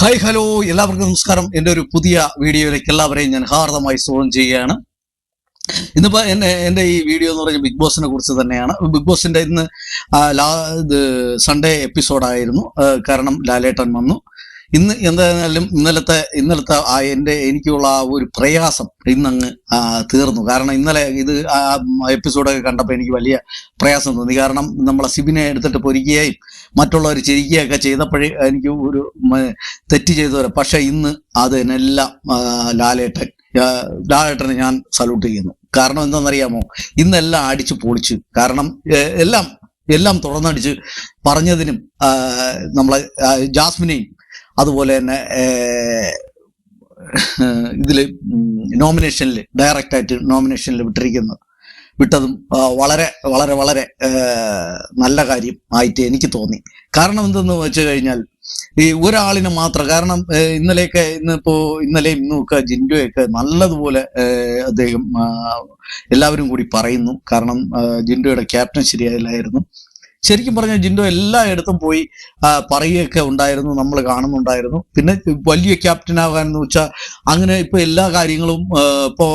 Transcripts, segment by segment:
Hi hello. എല്ലാവർക്കും നമസ്കാരം. എന്റെ ഒരു പുതിയ വീഡിയോയിലേക്ക് എല്ലാവരെയും ഞാൻ ഹാർദമായി സ്വാഗതം ചെയ്യുകയാണ്. ഇന്നിപ്പോ എന്നെ എന്റെ ഈ വീഡിയോ എന്ന് പറഞ്ഞാൽ ബിഗ് ബോസിനെ കുറിച്ച് തന്നെയാണ്. ബിഗ് ബോസിന്റെ ഇന്ന് ലാ ഇത് സൺഡേ എപ്പിസോഡായിരുന്നു കാരണം ലാലേട്ടൻ വന്നു. ഇന്ന് എന്തായാലും ഇന്നലത്തെ ഇന്നലത്തെ ആ എന്റെ എനിക്കുള്ള ആ ഒരു പ്രയാസം ഇന്നങ്ങ് തീർന്നു. കാരണം ഇന്നലെ ഇത് ആ എപ്പിസോഡൊക്കെ കണ്ടപ്പോൾ എനിക്ക് വലിയ പ്രയാസം തോന്നി. കാരണം നമ്മളെ സിബിനെ എടുത്തിട്ട് പൊരിക്കുകയും മറ്റുള്ളവർ ചിരിക്കുകയൊക്കെ ചെയ്തപ്പോഴേ എനിക്ക് ഒരു തെറ്റ് ചെയ്തവരെ. പക്ഷെ ഇന്ന് അതിനെല്ലാം ലാലേട്ടൻ ലാലേട്ടനെ ഞാൻ സല്യൂട്ട് ചെയ്യുന്നു. കാരണം എന്താണെന്നറിയാമോ? ഇന്നെല്ലാം അടിച്ചു പൊളിച്ചു കാരണം എല്ലാം എല്ലാം തുറന്നടിച്ച് പറഞ്ഞതിനും നമ്മളെ ജാസ്മിനെയും അതുപോലെ തന്നെ ഇതിൽ നോമിനേഷനിൽ ഡയറക്റ്റായിട്ട് നോമിനേഷനിൽ വിട്ടിരിക്കുന്നത് വിട്ടതും വളരെ വളരെ വളരെ നല്ല കാര്യം ആയിട്ട് എനിക്ക് തോന്നി. കാരണം എന്തെന്ന് വെച്ച് കഴിഞ്ഞാൽ ഈ ഒരാളിന് മാത്രം കാരണം ഇന്നലെയൊക്കെ ഇന്നിപ്പോ ഇന്നലെയും ഇന്നും ഒക്കെ ജിൻഡോയൊക്കെ നല്ലതുപോലെ അദ്ദേഹം എല്ലാവരും കൂടി പറയുന്നു. കാരണം ജിൻഡോയുടെ ക്യാപ്റ്റൻ ശരിയായില്ലായിരുന്നു ശരിക്കും പറഞ്ഞ ജിൻഡോ എല്ലായിടത്തും പോയി പറയുകയൊക്കെ ഉണ്ടായിരുന്നു നമ്മൾ കാണുന്നുണ്ടായിരുന്നു. പിന്നെ വലിയ ക്യാപ്റ്റൻ എന്ന് വെച്ചാൽ അങ്ങനെ ഇപ്പൊ എല്ലാ കാര്യങ്ങളും ഇപ്പോ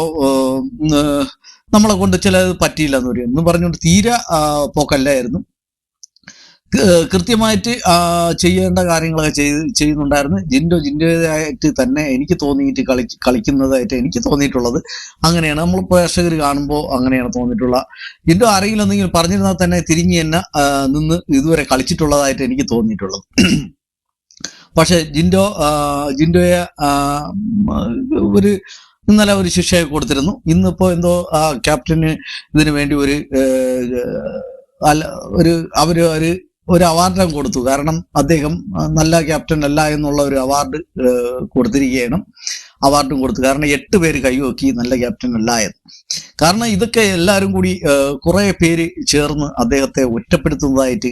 നമ്മളെ കൊണ്ട് ചിലത് പറ്റിയില്ല എന്ന് പറയും എന്ന് പറഞ്ഞുകൊണ്ട് തീരെ പോക്കല്ലായിരുന്നു. കൃത്യമായിട്ട് ചെയ്യേണ്ട കാര്യങ്ങളൊക്കെ ചെയ്ത് ചെയ്യുന്നുണ്ടായിരുന്നു. ജിൻഡോ ജിൻഡോയായിട്ട് തന്നെ എനിക്ക് തോന്നിയിട്ട് കളി കളിക്കുന്നതായിട്ട് എനിക്ക് തോന്നിയിട്ടുള്ളത് അങ്ങനെയാണ്. നമ്മൾ പ്രേക്ഷകർ കാണുമ്പോൾ അങ്ങനെയാണ് തോന്നിയിട്ടുള്ള. ജിൻഡോ ആരെങ്കിലും പറഞ്ഞിരുന്നാൽ തന്നെ തിരിഞ്ഞ് തന്നെ നിന്ന് ഇതുവരെ കളിച്ചിട്ടുള്ളതായിട്ട് എനിക്ക് തോന്നിയിട്ടുള്ളത്. പക്ഷെ ജിൻഡോ ജിൻഡോയെ ഒരു ഇന്നലെ ഒരു ശിക്ഷയൊക്കെ കൊടുത്തിരുന്നു. ഇന്നിപ്പോ എന്തോ ക്യാപ്റ്റന് ഇതിനു വേണ്ടി ഒരു അല്ല ഒരു അവർ ഒരു ഒരു അവാർഡും കൊടുത്തു. കാരണം അദ്ദേഹം നല്ല ക്യാപ്റ്റൻ അല്ല എന്നുള്ള ഒരു അവാർഡ് കൊടുത്തിരിക്കുകയാണ്. അവാർഡും കൊടുത്തു. കാരണം എട്ട് പേര് കൈവക്കി നല്ല ക്യാപ്റ്റൻ അല്ല എന്ന് കാരണം ഇതൊക്കെ എല്ലാവരും കൂടി കുറേ പേര് ചേർന്ന് അദ്ദേഹത്തെ ഒറ്റപ്പെടുത്തുന്നതായിട്ട്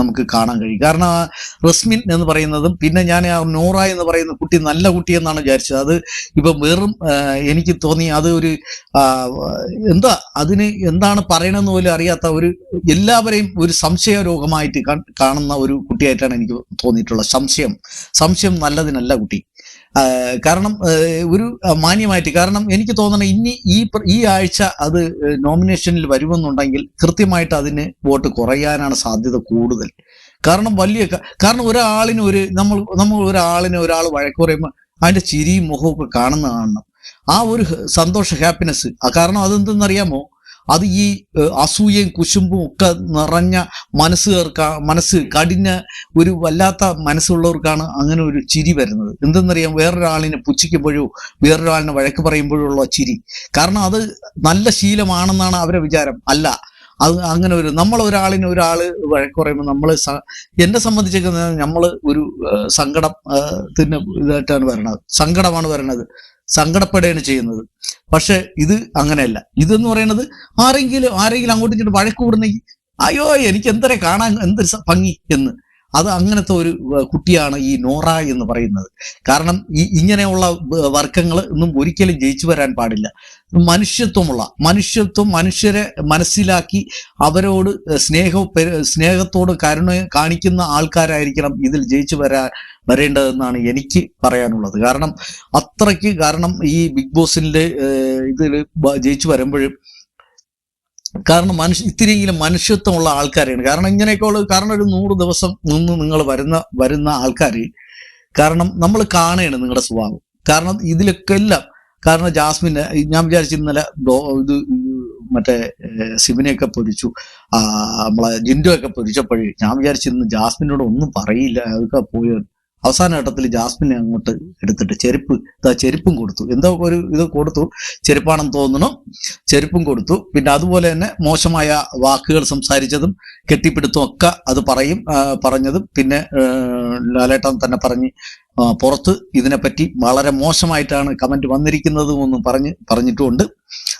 നമുക്ക് കാണാൻ കഴിയും. കാരണം റസ്മിൻ എന്ന് പറയുന്നതും പിന്നെ ഞാൻ ആ നോറ എന്ന് പറയുന്ന കുട്ടി നല്ല കുട്ടിയെന്നാണ് വിചാരിച്ചത്. അത് ഇപ്പൊ വെറും എനിക്ക് തോന്നി അത് ഒരു എന്താ അതിന് എന്താണ് പറയണമെന്ന് പോലും അറിയാത്ത ഒരു എല്ലാവരെയും ഒരു സംശയ രോഗമായിട്ട് കാണുന്ന ഒരു കുട്ടിയായിട്ടാണ് എനിക്ക് തോന്നിയിട്ടുള്ളത്. സംശയം. സംശയം നല്ലതിനല്ല കുട്ടി. കാരണം ഒരു മാന്യമായിട്ട് കാരണം എനിക്ക് തോന്നണം ഇനി ഈ ഈ ആഴ്ച അത് നോമിനേഷനിൽ വരുമെന്നുണ്ടെങ്കിൽ കൃത്യമായിട്ട് അതിന് വോട്ട് കുറയാനാണ് സാധ്യത കൂടുതൽ. കാരണം വലിയ കാരണം ഒരാളിന് ഒരു നമ്മൾ നമ്മൾ ഒരാളിന് ഒരാൾ വഴക്ക് പറയുമ്പോൾ അതിന്റെ ചിരിയും മുഖവും ഒക്കെ കാണുന്ന കാണണം ആ ഒരു സന്തോഷ ഹാപ്പിനെസ് കാരണം അതെന്തെന്നറിയാമോ? അത് ഈ അസൂയയും കുശുമ്പും ഒക്കെ നിറഞ്ഞ മനസ്സുകാർക്ക് മനസ്സ് കടിഞ്ഞ ഒരു വല്ലാത്ത മനസ്സുള്ളവർക്കാണ് അങ്ങനെ ഒരു ചിരി വരുന്നത്. എന്തെന്നറിയാം? വേറൊരാളിനെ പുച്ഛിക്കുമ്പോഴോ വേറൊരാളിനെ വഴക്ക് പറയുമ്പോഴോ ഉള്ള ചിരി. കാരണം അത് നല്ല ശീലമാണെന്നാണ് അവരെ വിചാരം. അല്ല അത് അങ്ങനെ ഒരു നമ്മൾ ഒരാളിന് ഒരാൾ വഴക്ക് പറയുമ്പോൾ നമ്മൾ എന്നെ സംബന്ധിച്ചൊക്കെ നമ്മൾ ഒരു സങ്കടം ഇതായിട്ടാണ് വരണത്. സങ്കടമാണ് വരണത്. സങ്കടപ്പെടുകയാണ് ചെയ്യുന്നത്. പക്ഷെ ഇത് അങ്ങനെയല്ല. ഇതെന്ന് പറയുന്നത് ആരെങ്കിലും ആരെങ്കിലും അങ്ങോട്ടും ഇങ്ങോട്ട് വഴക്ക് കൂടുന്നെങ്കിൽ അയ്യോ എനിക്ക് എന്തരെ കാണാൻ എന്തൊരു ഭംഗി എന്ന്. അത് അങ്ങനത്തെ ഒരു കുട്ടിയാണ് ഈ നോറ എന്ന് പറയുന്നത്. കാരണം ഈ ഇങ്ങനെയുള്ള വർഗങ്ങൾ ഒന്നും ഒരിക്കലും ജയിച്ചു വരാൻ പാടില്ല. മനുഷ്യത്വമുള്ള മനുഷ്യത്വം മനുഷ്യരെ മനസ്സിലാക്കി അവരോട് സ്നേഹ സ്നേഹത്തോട് കരുണ കാണിക്കുന്ന ആൾക്കാരായിരിക്കണം ഇതിൽ ജയിച്ചു വരാ വരേണ്ടതെന്നാണ് എനിക്ക് പറയാനുള്ളത്. കാരണം അത്രയ്ക്ക് കാരണം ഈ ബിഗ് ബോസിന്റെ ഇതിൽ ജയിച്ചു വരുമ്പോഴും കാരണം മനുഷ്യ ഇത്തിരിയെങ്കിലും മനുഷ്യത്വമുള്ള ആൾക്കാരെയാണ്. കാരണം ഇങ്ങനെയൊക്കെ ഉള്ളത് കാരണം ഒരു നൂറ് ദിവസം നിന്ന് നിങ്ങൾ വരുന്ന വരുന്ന ആൾക്കാർ കാരണം നമ്മൾ കാണുകയാണ് നിങ്ങളുടെ സ്വഭാവം. കാരണം ഇതിലൊക്കെ എല്ലാം കാരണം ജാസ്മിന് ഞാൻ വിചാരിച്ചു ഇന്നലെ ഇത് മറ്റേ സിബിനെയൊക്കെ പൊരിച്ചു. നമ്മളെ ജിൻഡോ ഒക്കെ പൊരിച്ചപ്പോഴേ ഞാൻ വിചാരിച്ചു ജാസ്മിനോട് ഒന്നും പറയില്ല. അതൊക്കെ പോയി അവസാന ഘട്ടത്തിൽ ജാസ്മിനെ അങ്ങോട്ട് എടുത്തിട്ട് ചെരുപ്പ് ചെരുപ്പും കൊടുത്തു. എന്തോ ഒരു ഇത് കൊടുത്തു. ചെരുപ്പാണെന്ന് തോന്നുന്നു. ചെരുപ്പും കൊടുത്തു. പിന്നെ അതുപോലെ തന്നെ മോശമായ വാക്കുകൾ സംസാരിച്ചതും കെട്ടിപ്പിടുത്തും ഒക്കെ അത് പറയും പറഞ്ഞതും. പിന്നെ ലാലേട്ടൻ തന്നെ പറഞ്ഞ് പുറത്ത് ഇതിനെപ്പറ്റി വളരെ മോശമായിട്ടാണ് കമന്റ് വന്നിരിക്കുന്നതും ഒന്നും പറഞ്ഞ് പറഞ്ഞിട്ടുമുണ്ട്.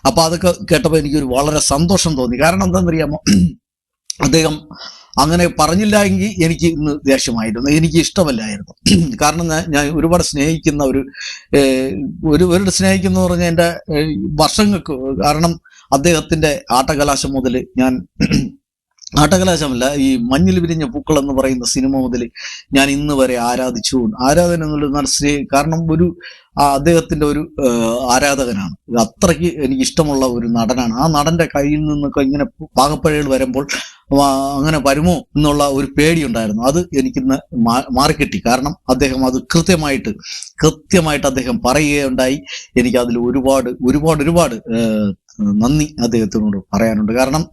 അപ്പൊ അതൊക്കെ കേട്ടപ്പോൾ എനിക്കൊരു വളരെ സന്തോഷം തോന്നി. കാരണം എന്താണെന്നറിയാമോ? അദ്ദേഹം അങ്ങനെ പറഞ്ഞില്ല എങ്കിൽ എനിക്ക് ഇന്ന് ദേഷ്യമായിരുന്നു. എനിക്ക് ഇഷ്ടമല്ലായിരുന്നു. കാരണം ഞാൻ- ഒരുപാട് സ്നേഹിക്കുന്ന ഒരു ഒരു ഒരുപാട് സ്നേഹിക്കുന്ന പറഞ്ഞാൽ എന്റെ വർഷങ്ങൾക്ക് കാരണം അദ്ദേഹത്തിന്റെ ആട്ടകലാശം മുതൽ ഞാൻ ആട്ടകലാശമല്ല ഈ മഞ്ഞിൽ വിരിഞ്ഞ പൂക്കൾ എന്ന് പറയുന്ന സിനിമ മുതൽ ഞാൻ ഇന്ന് വരെ ആരാധിച്ചു. ആരാധന എന്നുള്ള മനസ്സിലെ കാരണം ഒരു അദ്ദേഹത്തിന്റെ ഒരു ആരാധകനാണ്. അത്രയ്ക്ക് എനിക്ക് ഇഷ്ടമുള്ള ഒരു നടനാണ്. ആ നടന്റെ കയ്യിൽ നിന്നൊക്കെ ഇങ്ങനെ പാകപ്പഴകൾ വരുമ്പോൾ അങ്ങനെ വരുമോ എന്നുള്ള ഒരു പേടിയുണ്ടായിരുന്നു. അത് എനിക്കിന്ന് മാറിക്കിട്ടി. കാരണം അദ്ദേഹം അത് കൃത്യമായിട്ട് കൃത്യമായിട്ട് അദ്ദേഹം പറയുകയുണ്ടായി. എനിക്ക് അതിൽ ഒരുപാട് ഒരുപാട് ഒരുപാട് നന്ദി അദ്ദേഹത്തിനോട് പറയാനുണ്ട്. കാരണം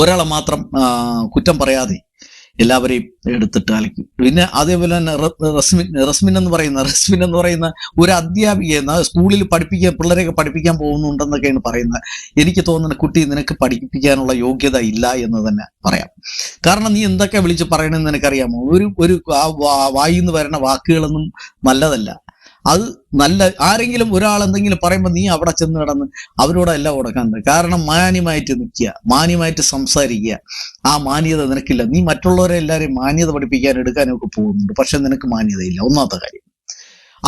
ഒരാളെ മാത്രം കുറ്റം പറയാതെ എല്ലാവരെയും എടുത്തിട്ട് അലക്കും പിന്നെ അതേപോലെ തന്നെ റസ്മിൻ റസ്മിൻ എന്ന് പറയുന്ന റസ്മിൻ എന്ന് പറയുന്ന ഒരു അധ്യാപിക സ്കൂളിൽ പഠിപ്പിക്കാൻ പിള്ളേരെയൊക്കെ പഠിപ്പിക്കാൻ പോകുന്നുണ്ടെന്നൊക്കെയാണ് പറയുന്നത്. എനിക്ക് തോന്നുന്നത് കുട്ടി നിനക്ക് പഠിപ്പിക്കാനുള്ള യോഗ്യത ഇല്ല എന്ന് തന്നെ പറയാം. കാരണം നീ എന്തൊക്കെ വിളിച്ച് പറയണമെന്ന് നിനക്കറിയാമോ? ഒരു ഒരു വായിന്ന് വരുന്ന വാക്കുകളൊന്നും നല്ലതല്ല. അത് നല്ല ആരെങ്കിലും ഒരാൾ എന്തെങ്കിലും പറയുമ്പോൾ നീ അവിടെ ചെന്ന് കിടന്ന് അവരോടല്ല കൊടുക്കാൻ കാരണം മാന്യമായിട്ട് നിൽക്കുക മാന്യമായിട്ട് സംസാരിക്കുക. ആ മാന്യത നിനക്കില്ല. നീ മറ്റുള്ളവരെ എല്ലാവരെയും മാന്യത പഠിപ്പിക്കാൻ എടുക്കാനൊക്കെ പോകുന്നുണ്ട്. പക്ഷെ നിനക്ക് മാന്യതയില്ല. ഒന്നാമത്തെ കാര്യം.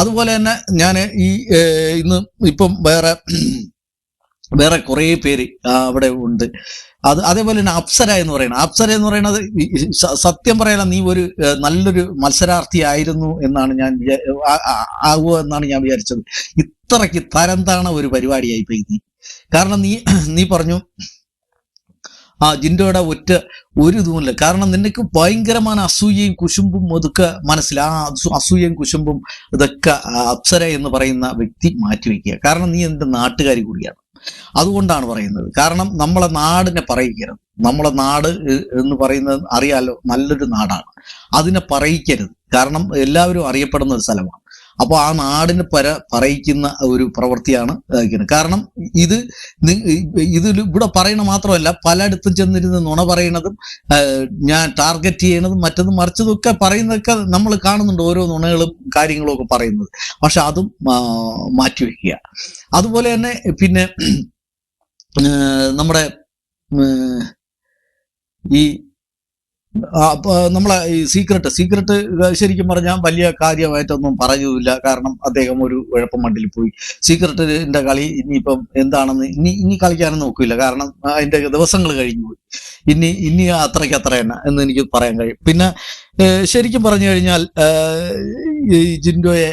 അതുപോലെ തന്നെ ഞാൻ ഈ ഇന്ന് ഇപ്പം വേറെ വേറെ കുറേ പേര് അവിടെ ഉണ്ട്. അത് അതേപോലെ തന്നെ അപ്സര എന്ന് പറയുന്നത്. അപ്സര എന്ന് പറയുന്നത് സത്യം പറയണ നീ ഒരു നല്ലൊരു മത്സരാർത്ഥി ആയിരുന്നു എന്നാണ് ഞാൻ ആകുക എന്നാണ് ഞാൻ വിചാരിച്ചത്. ഇത്രയ്ക്ക് തരം താണ ഒരു പരിപാടിയായി പോയി നീ. കാരണം നീ നീ പറഞ്ഞു ആ ജിൻഡോയുടെ ഒറ്റ ഒരു ഇതുമില്ല. കാരണം നിനക്ക് ഭയങ്കരമായ അസൂയയും കുശുമ്പും ഒതുക്കെ മനസ്സിൽ. ആ അസൂയയും കുശുമ്പും ഇതൊക്കെ അപ്സര എന്ന് പറയുന്ന വ്യക്തി മാറ്റിവെക്കുക. കാരണം നീ എന്റെ നാട്ടുകാരി കൂടിയാണ്. അതുകൊണ്ടാണ് പറയുന്നത്. കാരണം നമ്മളെ നാടിനെ പറയിക്കരുത്. നമ്മളെ നാട് എന്ന് പറയുന്നത് അറിയാലോ നല്ലൊരു നാടാണ്. അതിനെ പറയിക്കരുത്. കാരണം എല്ലാവരും അറിയപ്പെടുന്ന ഒരു സ്ഥലമാണ്. അപ്പോൾ ആ നാടിന് പര പറയിക്കുന്ന ഒരു പ്രവൃത്തിയാണ് കാരണം ഇത് ഇതിൽ ഇവിടെ പറയണ മാത്രമല്ല പലയിടത്തും ചെന്നിരുന്ന് നുണ പറയണതും ഞാൻ ടാർഗറ്റ് ചെയ്യണതും മറ്റതും മറിച്ചതും ഒക്കെ പറയുന്നതൊക്കെ നമ്മൾ കാണുന്നുണ്ട് ഓരോ നുണകളും കാര്യങ്ങളും ഒക്കെ പറയുന്നത്. പക്ഷെ അതും മാറ്റിവെക്കുക അതുപോലെ തന്നെ പിന്നെ നമ്മുടെ ഈ നമ്മളെ ഈ സീക്രട്ട് സീക്രട്ട് ശരിക്കും പറഞ്ഞാൽ വലിയ കാര്യമായിട്ടൊന്നും പറഞ്ഞതുമില്ല കാരണം അദ്ദേഹം ഒരു ഉഴപ്പം മണ്ടിൽ പോയി. സീക്രട്ടിന്റെ കളി ഇനിയിപ്പം എന്താണെന്ന് ഇനി ഇനി കളിക്കാനും നോക്കില്ല കാരണം അതിന്റെ ദിവസങ്ങൾ കഴിഞ്ഞു പോയി. ഇനി ഇനി അത്രയ്ക്ക് അത്ര തന്നെ എന്ന് എനിക്ക് പറയാൻ കഴിയും. പിന്നെ ശരിക്കും പറഞ്ഞു കഴിഞ്ഞാൽ ഈ ജിൻഡോയെ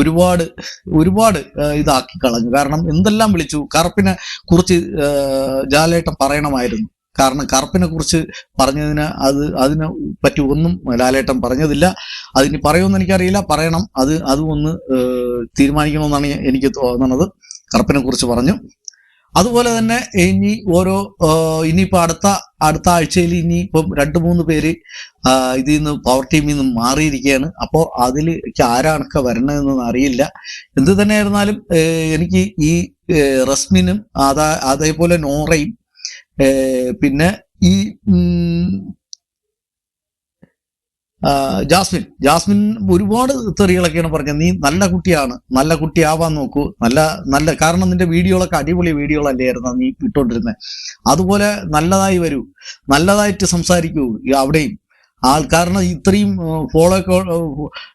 ഒരുപാട് ഒരുപാട് ഇതാക്കി കളഞ്ഞു. കാരണം എന്തെല്ലാം വിളിച്ചു? കറുപ്പിനെ കുറിച്ച് ജാലേട്ടം പറയണമായിരുന്നു. കാരണം കറുപ്പിനെ കുറിച്ച് പറഞ്ഞതിന് അത് അതിനെ പറ്റി ഒന്നും ലാലേട്ടൻ പറഞ്ഞതില്ല. അതിന് പറയുമെന്ന് എനിക്കറിയില്ല. പറയണം. അത് അതും ഒന്ന് തീരുമാനിക്കണമെന്നാണ് എനിക്ക് തോന്നുന്നത്. കറുപ്പിനെ കുറിച്ച് പറഞ്ഞു. അതുപോലെ തന്നെ ഇനി ഓരോ ഇനിയിപ്പോൾ ഇനിയിപ്പോ അടുത്ത അടുത്ത ആഴ്ചയിൽ ഇനി ഇപ്പം രണ്ട് മൂന്ന് പേര് ഇതിൽ നിന്ന് പവർ ടീമിൽ നിന്ന് മാറിയിരിക്കുകയാണ്. അപ്പോൾ അതിൽ ആരാണൊക്കെ വരണമെന്നൊന്നും അറിയില്ല. എന്ത് തന്നെയായിരുന്നാലും എനിക്ക് ഈ റസ്മിനും അതാ അതേപോലെ നോറയും പിന്നെ ഈ ജാസ്മിൻ. ജാസ്മിൻ ഒരുപാട് തെറികളൊക്കെയാണ് പറഞ്ഞത്. നീ നല്ല കുട്ടിയാണ്. നല്ല കുട്ടിയാവാൻ നോക്കൂ. നല്ല നല്ല കാരണം നിന്റെ വീഡിയോകളൊക്കെ അടിപൊളി വീഡിയോകളല്ലായിരുന്നു നീ ഇട്ടുകൊണ്ടിരുന്നത് അതുപോലെ നല്ലതായി വരൂ. നല്ലതായിട്ട് സംസാരിക്കൂ. അവിടെയും. കാരണം ഇത്രയും ഫോളോ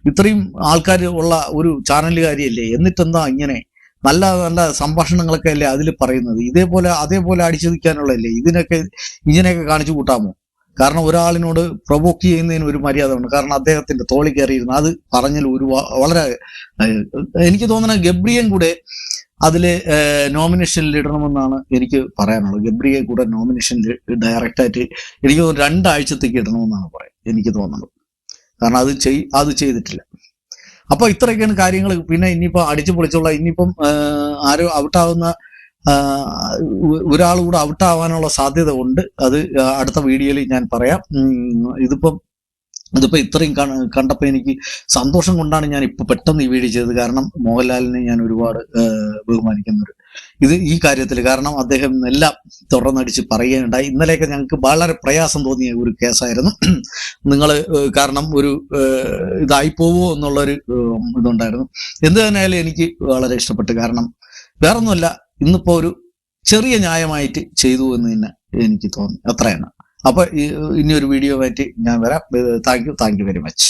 ഇത്രയും ആൾക്കാർ ഉള്ള ഒരു ചാനലുകാരിയല്ലേ? എന്നിട്ടെന്താ ഇങ്ങനെ? നല്ല നല്ല സംഭാഷണങ്ങളൊക്കെ അല്ലേ അതിൽ പറയുന്നത്? ഇതേപോലെ അതേപോലെ അടിച്ചതിക്കാനുള്ളതല്ലേ ഇതിനൊക്കെ ഇങ്ങനെയൊക്കെ കാണിച്ചു കൂട്ടാമോ? കാരണം ഒരാളിനോട് പ്രൊവോക്ക് ചെയ്യുന്നതിന് ഒരു മര്യാദ ഉണ്ട് കാരണം അദ്ദേഹത്തിന്റെ തോളി കയറിയിരുന്നു. അത് പറഞ്ഞതിൽ ഒരു വളരെ എനിക്ക് തോന്നുന്ന ഗബ്രിയും കൂടെ അതിൽ നോമിനേഷനിൽ ഇടണമെന്നാണ് എനിക്ക് പറയാനുള്ളത്. ഗബ്രിയെ കൂടെ നോമിനേഷനിൽ ഡയറക്റ്റ് ആയിട്ട് എനിക്ക് രണ്ടാഴ്ചത്തേക്ക് ഇടണമെന്നാണ് പറയാം എനിക്ക് തോന്നുന്നത്. കാരണം അത് ചെയ് അത് ചെയ്തിട്ടില്ല. അപ്പൊ ഇത്രയൊക്കെയാണ് കാര്യങ്ങൾ പിന്നെ ഇനിയിപ്പോ അടിച്ചു പൊളിച്ചുള്ള ഇനിയിപ്പം ആരും ഔട്ടാവുന്ന ഒരാൾ കൂടെ ഔട്ടാവാനുള്ള സാധ്യത ഉണ്ട്. അത് അടുത്ത വീഡിയോയിൽ ഞാൻ പറയാം. ഇതിപ്പം ഇതിപ്പോ ഇത്രയും കണ്ടപ്പോൾ കണ്ടപ്പോ എനിക്ക് സന്തോഷം കൊണ്ടാണ് ഞാൻ ഇപ്പോൾ പെട്ടെന്ന് ഈ വീഡിയോ ചെയ്തത്. കാരണം മോഹൻലാലിനെ ഞാൻ ഒരുപാട് ബഹുമാനിക്കുന്നുണ്ട് ബഹുമാനിക്കുന്ന ഇത് ഈ കാര്യത്തിൽ കാരണം അദ്ദേഹം എല്ലാം തുറന്നടിച്ച് പറയുകയുണ്ടായി. ഇന്നലെയൊക്കെ ഞങ്ങൾക്ക് വളരെ പ്രയാസം തോന്നിയ ഒരു കേസായിരുന്നു. നിങ്ങൾ കാരണം ഒരു ഇതായി പോവോ എന്നുള്ളൊരു ഇതുണ്ടായിരുന്നു. എന്ത് തന്നെയായാലും എനിക്ക് വളരെ ഇഷ്ടപ്പെട്ടു. കാരണം വേറൊന്നുമല്ല ഇന്നിപ്പോൾ ഒരു ചെറിയ ന്യായമായിട്ട് ചെയ്തു എന്ന് തന്നെ എനിക്ക് തോന്നി. അത്രയാണ്. അപ്പൊ ഈ- ഇനി ഒരു വീഡിയോ പറ്റി ഞാൻ വരാം. Thank you thank you very much